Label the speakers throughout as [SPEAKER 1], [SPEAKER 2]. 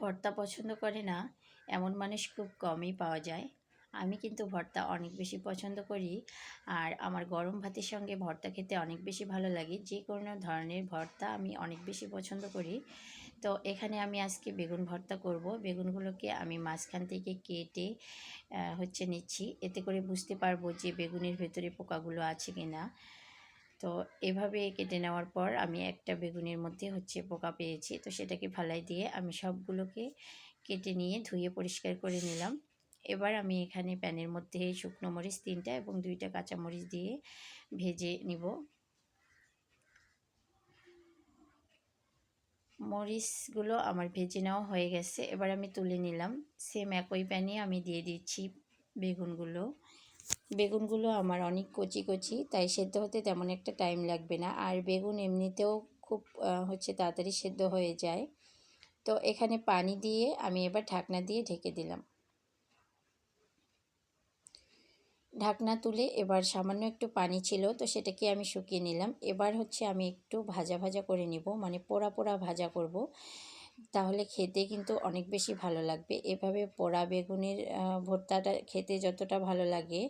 [SPEAKER 1] ভর্তা পছন্দ করে না, এমন মানুষ খুব কমই পাওয়া যায়। আমি কিন্তু ভর্তা অনেক বেশি পছন্দ করি আর আমার গরম ভাতের সঙ্গে ভর্তা খেতে অনেক বেশি ভালো লাগে। যে কোনো ধরনের ভর্তা আমি অনেক বেশি পছন্দ করি। তো এখানে আমি আজকে বেগুন ভর্তা করব। বেগুনগুলোকে আমি মাঝখান থেকে কেটে হচ্ছে নিচ্ছি। এতে করে বুঝতে পারব যে বেগুনের ভেতরে পোকাগুলো আছে কি না তো এভাবে কেটে নেওয়ার পর আমি একটা বেগুনের মধ্যে হচ্ছে পোকা পেয়েছি। তো সেটাকে ফালাই দিয়ে আমি সবগুলোকে কেটে নিয়ে ধুয়ে পরিষ্কার করে নিলাম। এবার আমি এখানে প্যানের মধ্যে শুকনো মরিচ তিনটা এবং দুইটা কাঁচা মরিচ দিয়ে ভেজে নিব। মরিচগুলো আমার ভেজে নেওয়া হয়ে গেছে। এবার আমি তুলে নিলাম। সেম একই প্যানে আমি দিয়ে দিচ্ছি বেগুনগুলো। বেগুনগুলো আমার অনেক কচি কচি, তাই সেদ্ধ হতে তেমন একটা টাইম লাগবে না। আর বেগুন এমনিতেও খুব হচ্ছে তাড়াতাড়ি সেদ্ধ হয়ে যায়। তো এখানে পানি দিয়ে আমি এবার ঢাকনা দিয়ে ঢেকে দিলাম। ঢাকনা তুলে এবার সামান্য একটু পানি ছিল, তো সেটাকে আমি শুকিয়ে নিলাম। এবার হচ্ছে আমি একটু ভাজা ভাজা করে নিব মানে পোড়া পোড়া ভাজা করব। তাহলে খেতে কিন্তু অনেক বেশি ভালো লাগবে। এভাবে পোড়া বেগুনের ভর্তাটা খেতে যতটা ভালো লাগে,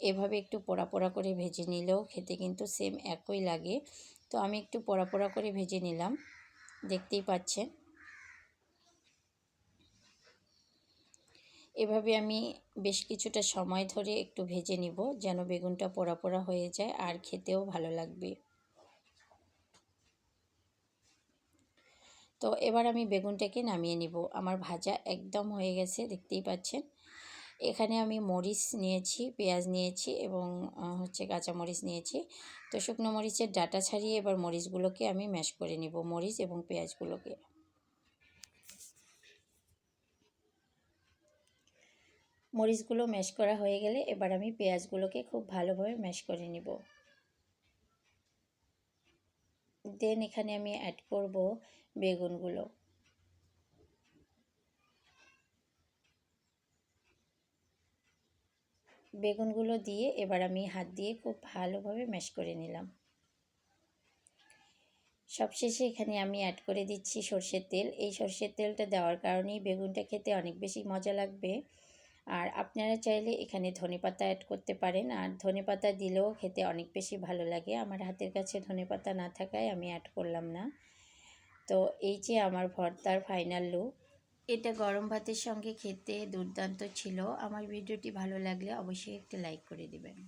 [SPEAKER 1] এভাবে একটু পোড়া পোড়া করে ভেজে নিলেও খেতে কিন্তু সেম একই লাগে। তো আমি একটু পোড়া পোড়া করে ভেজে নিলাম, দেখতেই পাচ্ছেন। এভাবে আমি বেশ কিছুটা সময় ধরে একটু ভেজে নিব, যেন বেগুনটা পোড়া পোড়া হয়ে যায় আর খেতেও ভালো লাগবে। তো এবার আমি বেগুনটাকে নামিয়ে নিব। আমার ভাজা একদম হয়ে গেছে, দেখতেই পাচ্ছেন। এখানে আমি মরিচ নিয়েছি, পেঁয়াজ নিয়েছি এবং হচ্ছে কাঁচা মরিচ নিয়েছি। তো শুকনো মরিচের ডাটা ছাড়িয়ে এবার মরিচগুলোকে আমি ম্যাশ করে নিব, মরিচ এবং পেঁয়াজগুলোকে। মরিচগুলো ম্যাশ করা হয়ে গেলে এবার আমি পেঁয়াজগুলোকে খুব ভালোভাবে ম্যাশ করে নিব। দেন এখানে আমি অ্যাড করব বেগুনগুলো। বেগুনগুলো দিয়ে এবার আমি হাত দিয়ে খুব ভালোভাবে ম্যাশ করে নিলাম। সবশেষে এখানে আমি অ্যাড করে দিচ্ছি সর্ষের তেল। এই সর্ষের তেলটা দেওয়ার কারণেই বেগুনটা খেতে অনেক বেশি মজা লাগবে। আর আপনারা চাইলে এখানে ধনেপাতা অ্যাড করতে পারেন। আর ধনেপাতা দিলেও খেতে অনেক বেশি ভালো লাগে। আমার হাতের কাছে ধনেপাতা না থাকায় আমি অ্যাড করলাম না। তো এই যে আমার ভর্তার ফাইনাল লুক এটা গরম ভাতের সঙ্গে খেতে দুর্দান্ত ছিল। আমার ভিডিওটি ভালো লাগলে অবশ্যই একটি লাইক করে দিবেন।